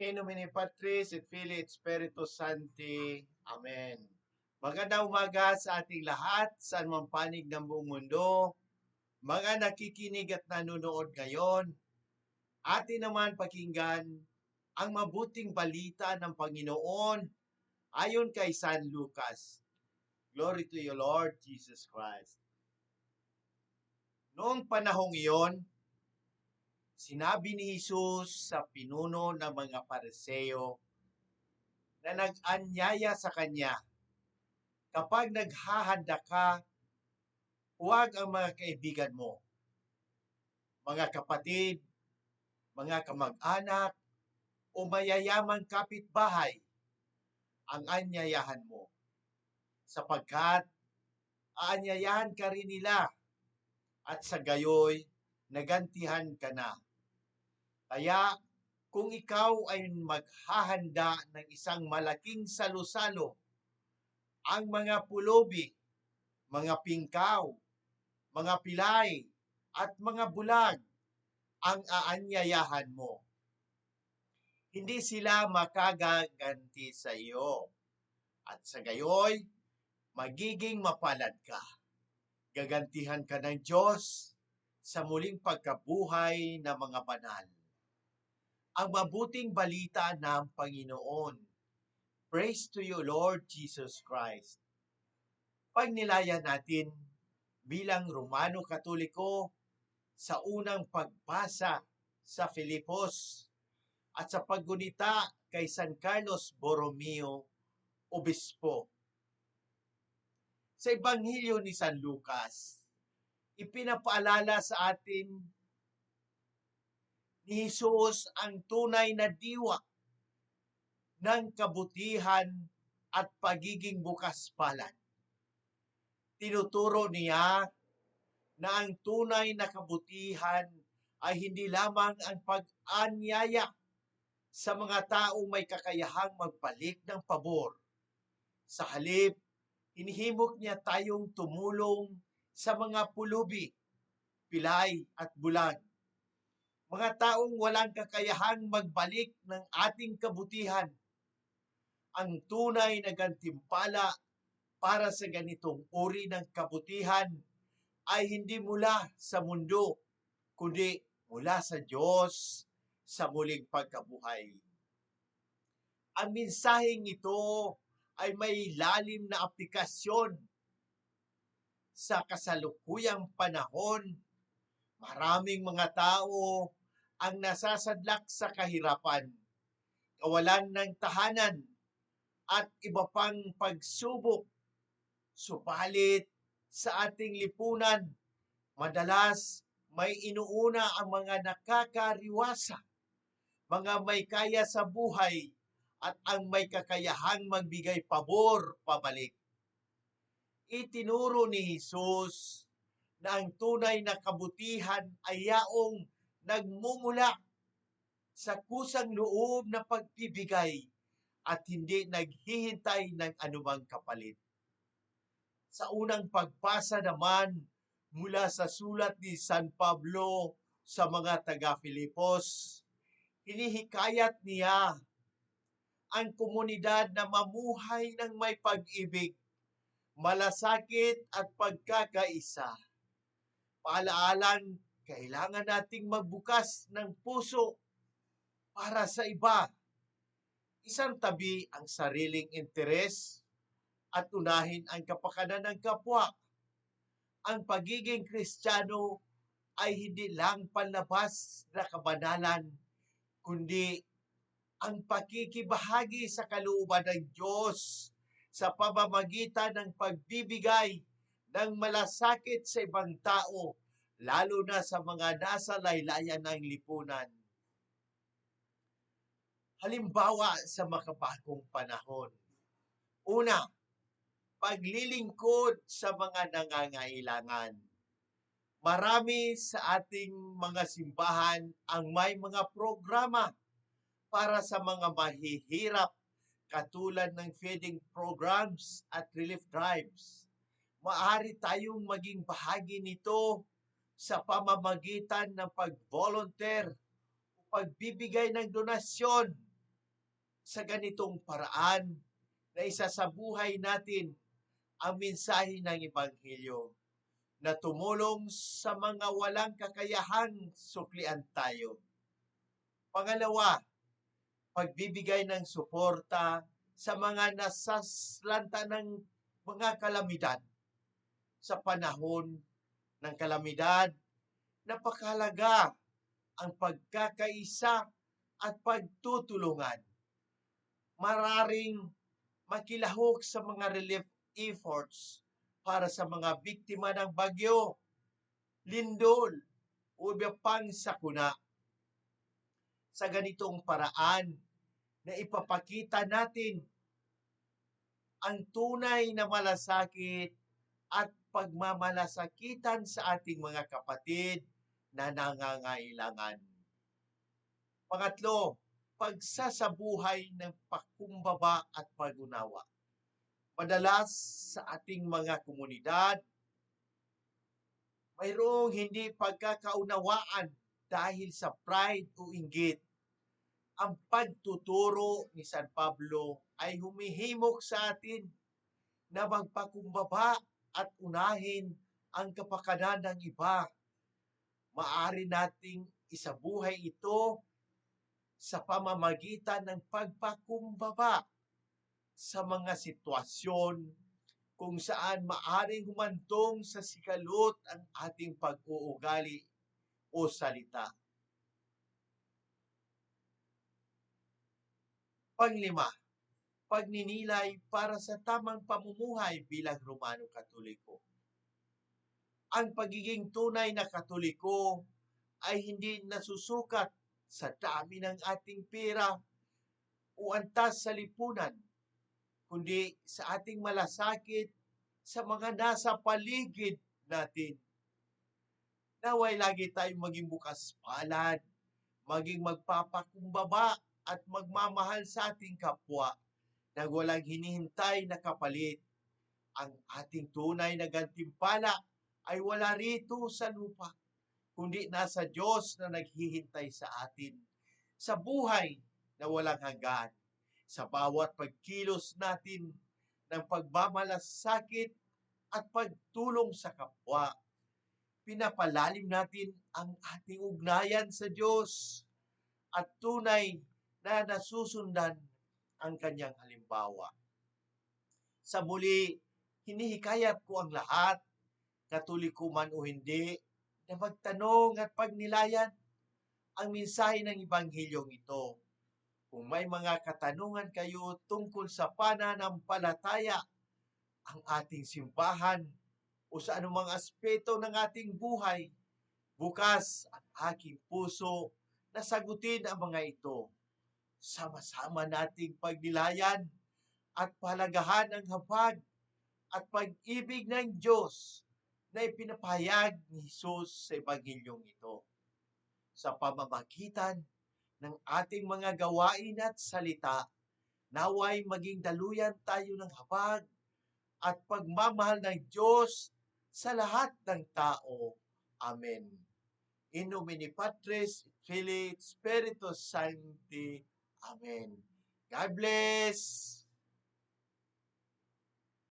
In nomine Patris et Filii et Spiritus Sancti. Amen. Magandang umaga sa ating lahat, saan man panig ng buong mundo. Mga nakikinig at nanonood ngayon, atin naman pakinggan ang mabuting balita ng Panginoon ayon kay San Lucas. Glory to you, Lord Jesus Christ. Noong panahong iyon, sinabi ni Jesus sa pinuno ng mga pariseo na nag-anyaya sa kanya, kapag naghahanda ka, huwag ang mga kaibigan mo, mga kapatid, mga kamag-anak, o mayayamang kapitbahay ang anyayahan mo. Sapagkat aanyayahan ka rin nila at sa gayoy nagantihan ka na. Kaya kung ikaw ay maghahanda ng isang malaking salusalo, ang mga pulubi, mga pingkaw, mga pilay, at mga bulag ang aanyayahan mo. Hindi sila makagaganti sa iyo. At sa gayoy, magiging mapalad ka. Gagantihan ka ng Diyos sa muling pagkabuhay ng mga banal. Ang mabuting balita ng Panginoon. Praise to you, Lord Jesus Christ. Pagnilayan natin bilang Romano Katoliko sa unang pagbasa sa Filipos at sa paggunita kay San Carlos Borromeo, Obispo. Sa Ebanghelyo ni San Lucas, ipinapaalala sa atin ni Jesus ang tunay na diwa ng kabutihan at pagiging bukas palad. Tinuturo niya na ang tunay na kabutihan ay hindi lamang ang pag-anyaya sa mga taong may kakayahang magbalik ng pabor. Sa halip, hinihimok niya tayong tumulong sa mga pulubi, pilay at bulag. Mga taong walang kakayahang magbalik ng ating kabutihan. Ang tunay na gantimpala para sa ganitong uri ng kabutihan ay hindi mula sa mundo, kundi mula sa Diyos sa muling pagkabuhay. Ang mensaheng ito ay may lalim na aplikasyon sa kasalukuyang panahon. Maraming mga tao ang nasasadlak sa kahirapan, kawalan ng tahanan, at iba pang pagsubok. Subalit sa ating lipunan, madalas may inuuna ang mga nakakariwasa, mga may kaya sa buhay, at ang may kakayahang magbigay pabor pabalik. Itinuro ni Jesus na ang tunay na kabutihan ay yaong nagmumula sa kusang loob na pagbibigay at hindi naghihintay ng anumang kapalit. Sa unang pagbasa naman mula sa sulat ni San Pablo sa mga taga-Filipos, hinihikayat niya ang komunidad na mamuhay ng may pag-ibig, malasakit at pagkakaisa. Paalaalang kailangan nating magbukas ng puso para sa iba. Isang tabi ang sariling interes at unahin ang kapakanan ng kapwa. Ang pagiging kristyano ay hindi lang panlabas na kabanalan, kundi ang pakikibahagi sa kalooban ng Diyos sa pamamagitan ng pagbibigay ng malasakit sa ibang tao, lalo na sa mga nasa laylayan ng lipunan. Halimbawa sa makabagong panahon. Una, paglilingkod sa mga nangangailangan. Marami sa ating mga simbahan ang may mga programa para sa mga mahihirap katulad ng feeding programs at relief drives. Maari tayong maging bahagi nito sa pamamagitan ng pag-volunteer o pagbibigay ng donasyon sa ganitong paraan na isa sa buhay natin ang mensahe ng Ebanghelyo na tumulong sa mga walang kakayahang suklian tayo. Pangalawa, pagbibigay ng suporta sa mga nasaslanta ng mga kalamidad. Sa panahon ng kalamidad, napakahalaga ang pagkakaisa at pagtutulungan. Mararing makilahok sa mga relief efforts para sa mga biktima ng bagyo, lindol, o iba pang sakuna. Sa ganitong paraan na ipapakita natin ang tunay na malasakit at pagmamalasakitan sa ating mga kapatid na nangangailangan. Pangatlo, pagsasabuhay ng pakumbaba at pagunawa. Madalas sa ating mga komunidad, mayroong hindi pagkakaunawaan dahil sa pride o inggit. Ang pagtuturo ni San Pablo ay humihimok sa atin na magpakumbaba at unahin ang kapakanan ng iba. Maari nating isabuhay ito sa pamamagitan ng pagpakumbaba sa mga sitwasyon kung saan maaring humantong sa sikalot ang ating pag-uugali o salita. Panglima, pagninilay para sa tamang pamumuhay bilang Romano Katoliko. Ang pagiging tunay na Katoliko ay hindi nasusukat sa dami ng ating pera o antas sa lipunan, kundi sa ating malasakit sa mga nasa paligid natin. Naway lagi tayong maging bukas palad, maging magpapakumbaba at magmamahal sa ating kapwa na walang hinihintay na kapalit. Ang ating tunay na gantimpala ay wala rito sa lupa, kundi nasa Diyos na naghihintay sa atin sa buhay na walang hanggan, sa bawat pagkilos natin ng pagmamalasakit at pagtulong sa kapwa. Pinapalalim natin ang ating ugnayan sa Diyos at tunay na nasusundan ang kanyang halimbawa. Sa muli, hinihikayat ko ang lahat, katoliko man o hindi, na magtanong at pagnilayan ang mensahe ng Ebanghilyong ito. Kung may mga katanungan kayo tungkol sa pananampalataya, ang ating simbahan, o sa anumang aspeto ng ating buhay, bukas ang aking puso na sagutin ang mga ito sama-sama nating pagnilayan at palagahan ang habag at pag-ibig ng Diyos na ipinapahayag ni Jesus sa Ebanghelyong ito. Sa pamamagitan ng ating mga gawain at salita, naway maging daluyan tayo ng habag at pagmamahal ng Diyos sa lahat ng tao. Amen. In nomine Patris, Filii, Spiritus Sancti. Amen. God bless.